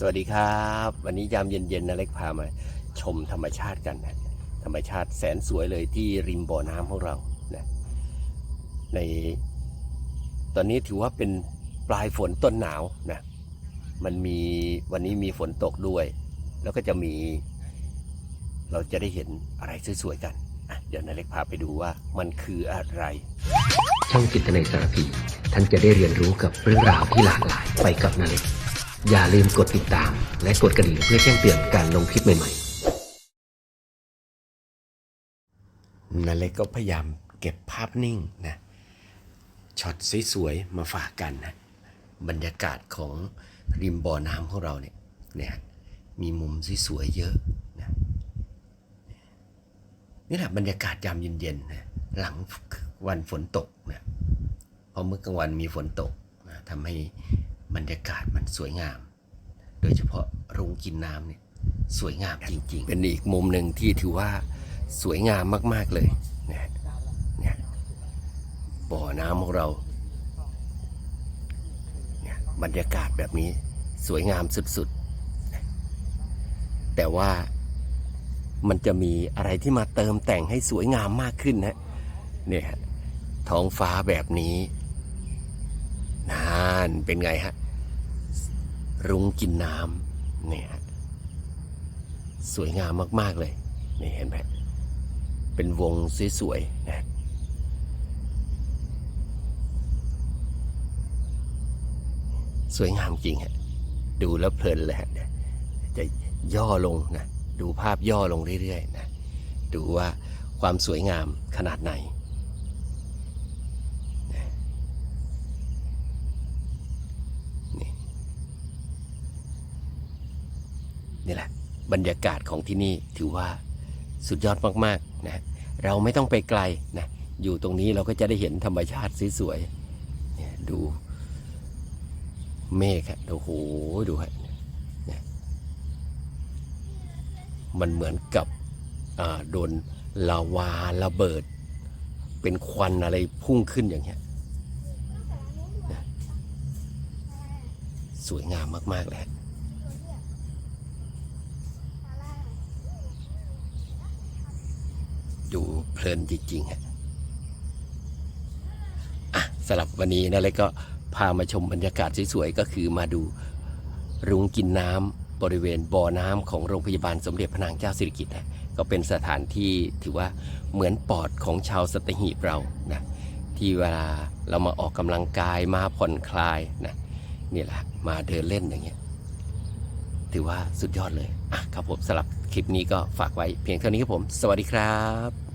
สวัสดีครับ วันนี้ยามเย็นๆนะเล็กพามาชมธรรมชาติกันนะธรรมชาติแสนสวยเลยที่ริมบ่อน้ำของเรานะในตอนนี้ถือว่าเป็นปลายฝนต้นหนาวนะมันมีวันนี้มีฝนตกด้วย แล้วก็จะมี เราจะได้เห็นอะไรสวยๆกันเดี๋ยวนาเล็กพาไปดูว่ามันคืออะไร ช่องจิตในสารพีท่านจะได้เรียนรู้กับเรื่องราวที่หลากหลายไปกับนาเล็ก อย่าลืมกดติดตาม และกดกระดิ่งเพื่อแจ้งเตือนการลงคลิปใหม่ๆนาเล็กก็พยายามเก็บภาพนิ่งนะช็อตสวยๆมาฝากกันนะบรรยากาศของริมบ่อน้ำของเราเนี่ยเนี่ยมีมุมสวยๆเยอะนะนี่แหละบรรยากาศยามเย็นๆนะหลังวันฝนตกนะเพราะเมื่อกลางวันมีฝนตกนะทำให้บรรยากาศมัน สวยงาม โดยเฉพาะโรงกินน้ำเนี่ยสวยงามจริง ๆ เป็นอีกมุมหนึ่งที่ถือว่าสวยงามมาก ๆเลยนะเนี่ยบ่อน้ำของเราเนี่ยบรรยากาศแบบนี้สวยงามสุดๆ แต่ว่ามันจะมีอะไรที่มาเติมแต่งให้สวยงามมากขึ้นนะเนี่ยท้องฟ้าแบบนี้นานเป็นไงฮะ รุ้งกินน้ำเนี่ยสวยงามมาก ๆ เลยนี่เห็นไหมเป็นวงสวยๆนะสวยงามจริงฮะดูแล้วเพลินเลยฮะจะย่อลงนะ ดูภาพย่อลงเรื่อยๆนะ ดูว่าความสวยงามขนาดไหน นี่แหละ บรรยากาศของที่นี่ถือว่าสุดยอดมากๆนะเราไม่ต้องไปไกลนะอยู่ตรงนี้เราก็จะได้เห็นธรรมชาติสวยๆเนี่ยดูเมฆฮะโอ้โหดูฮะเนี่ยมันเหมือนกับโดนลาวาระเบิด เป็นควันอะไรพุ่งขึ้นอย่างเงี้ยสวยงามมาก ๆ เลยฮะ ดูเพลินจริงๆฮะอะสำหรับวันนี้นะเล็กก็พามาชมบรรยากาศสวยๆก็คือมาดูรุ้งกินน้ำบริเวณบ่อน้ำของโรงพยาบาลสมเด็จพระนางเจ้าสิริกิติ์นะก็เป็นสถานที่ถือว่าเหมือนปอดของชาวสตหีบเรานะที่เวลาเรามาออกกำลังกายมาผ่อนคลายนะนี่แหละมาเดินเล่นอย่างเงี้ย ถือว่าสุดยอดเลยอะครับผมสำหรับคลิปนี้ก็ฝากไว้เพียงเท่านี้ครับผม สวัสดีครับ